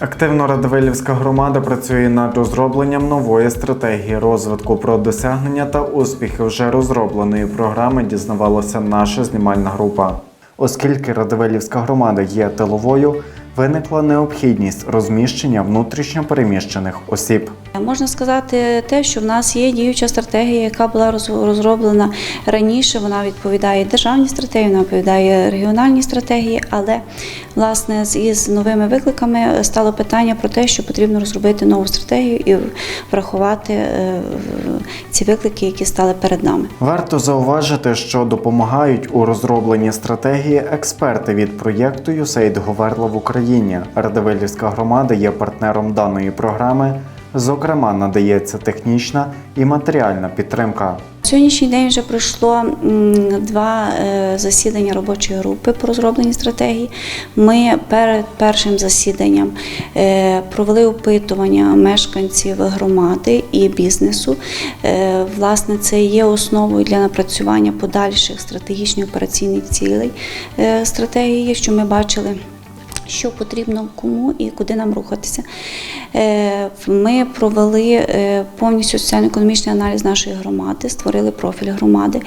Активно Радивилівська громада працює над розробленням нової стратегії розвитку. Про досягнення та успіхи вже розробленої програми дізнавалася наша знімальна група. Оскільки Радивилівська громада є тиловою, виникла необхідність розміщення внутрішньо переміщених осіб. Можна сказати те, що в нас є діюча стратегія, яка була роз- розроблена раніше. Вона відповідає державній стратегії, вона відповідає регіональній стратегії, але власне з із новими викликами стало питання про те, що потрібно розробити нову стратегію і врахувати е, ці виклики, які стали перед нами. Варто зауважити, що допомагають у розробленні стратегії експерти від проєкту USAID Говерла в Україні. Радивилівська громада є партнером даної програми. Зокрема, надається технічна і матеріальна підтримка. Сьогоднішній день вже пройшло два е, засідання робочої групи по розробленні стратегії. Ми перед першим засіданням е, провели опитування мешканців громади і бізнесу. Е, Власне, це є основою для напрацювання подальших стратегічних операційних цілей стратегії, що ми бачили що потрібно кому і куди нам рухатися. Е, Ми провели е, повністю соціально-економічний аналіз нашої громади, створили профіль громади.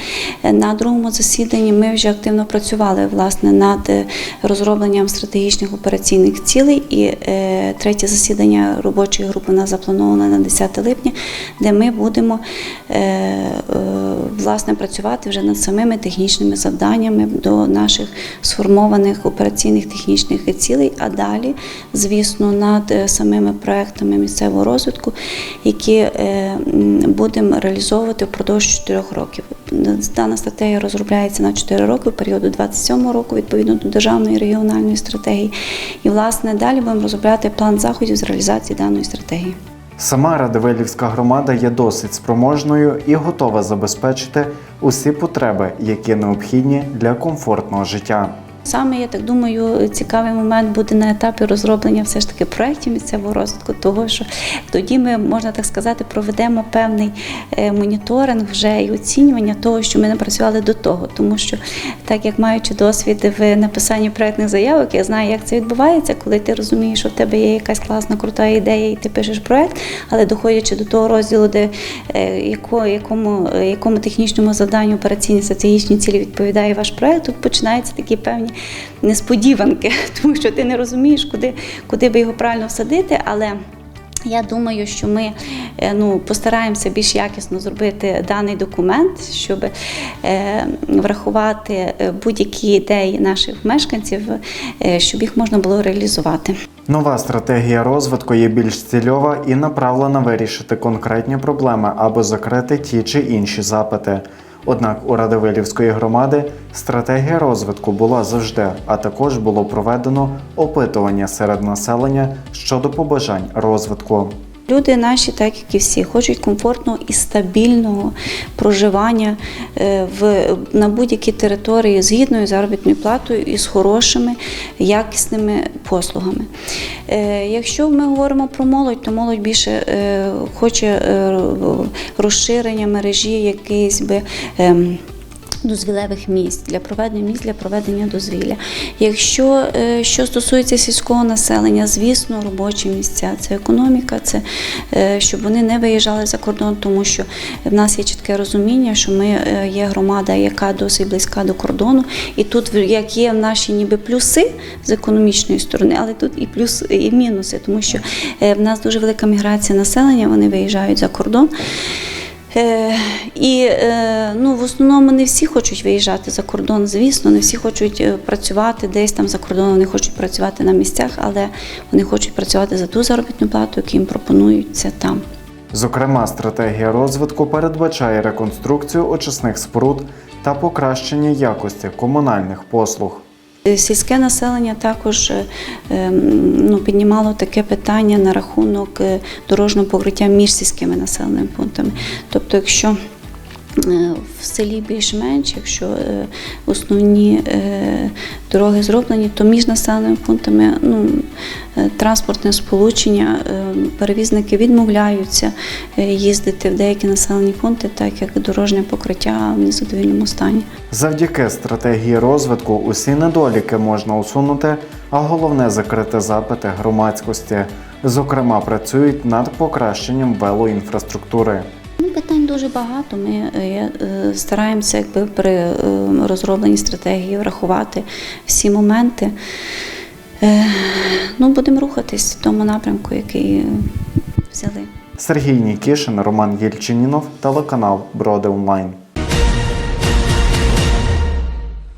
Е, На другому засіданні ми вже активно працювали власне над розробленням стратегічних операційних цілей. І третє засідання робочої групи у нас заплановано на 10 липня, де ми будемо власне працювати вже над самими технічними завданнями до наших сформованих операційних технічних цілей, а далі, звісно, над е, самими проектами місцевого розвитку, які е, будемо реалізовувати впродовж 4 років. Дана стратегія розробляється на 4 роки, в періоду 27 року, відповідно до державної регіональної стратегії. І, власне, далі будемо розробляти план заходів з реалізації даної стратегії. Сама Радивилівська громада є досить спроможною і готова забезпечити усі потреби, які необхідні для комфортного життя. Саме я так думаю, цікавий момент буде на етапі розроблення все ж таки проєктів місцевого розвитку, того що тоді ми можна так сказати проведемо певний е, моніторинг вже і оцінювання того, що ми напрацювали до того, тому що так як маючи досвід в написанні проєктних заявок, я знаю, як це відбувається, коли ти розумієш, що в тебе є якась класна крута ідея, і ти пишеш проєкт, але доходячи до того розділу, де е, якому, е, якому технічному завданню операційні стратегічні цілі відповідає ваш проєкт, тут починаються такі певні несподіванки, тому що ти не розумієш, куди, куди би його правильно всадити, але. Я думаю, що ми е, ну, постараємося більш якісно зробити даний документ, щоб е, врахувати е, будь-які ідеї наших мешканців, е, щоб їх можна було реалізувати. Нова стратегія розвитку є більш цільова і направлена вирішити конкретні проблеми або закрити ті чи інші запити. Однак у Радивилівської громади стратегія розвитку була завжди, а також було проведено опитування серед населення щодо побажань розвитку. Люди наші, так як і всі, хочуть комфортного і стабільного проживання в, на будь-якій території з гідною заробітною платою і з хорошими, якісними послугами. Е, Якщо ми говоримо про молодь, то молодь більше е, хоче е, розширення мережі якийсь би. Дозвілевих місць для проведення місць для проведення дозвілля. Якщо е, що стосується сільського населення, звісно, робочі місця, це економіка, це е, щоб вони не виїжджали за кордон, тому що в нас є чітке розуміння, що ми е, є громада, яка досить близька до кордону, і тут як є в наші ніби плюси з економічної сторони, але тут і плюс і мінуси, тому що в нас дуже велика міграція населення, вони виїжджають за кордон. Е, І е, ну, в основному не всі хочуть виїжджати за кордон, звісно, не всі хочуть е, працювати десь там за кордоном, вони хочуть працювати на місцях, але вони хочуть працювати за ту заробітну плату, яку їм пропонуються там. Зокрема, стратегія розвитку передбачає реконструкцію очисних споруд та покращення якості комунальних послуг. Е, Сільське населення також е, ем, ну, піднімало таке питання на рахунок е, дорожнього покриття між сільськими населеними пунктами. Тобто, якщо В селі більш-менш, якщо е, основні е, дороги зроблені, то між населеними пунктами ну, е, транспортне сполучення, е, перевізники відмовляються е, їздити в деякі населені пункти, так як дорожнє покриття в незадовільному стані. Завдяки стратегії розвитку усі недоліки можна усунути, а головне закрити запити громадськості. Зокрема, працюють над покращенням велоінфраструктури. Ну, питань дуже багато. Ми е, е, стараємося якби, при е, розробленні стратегії врахувати всі моменти. Ну, будемо рухатись в тому напрямку, який взяли. Сергій Нікішин, Роман Єльчинінов, телеканал Броди Онлайн.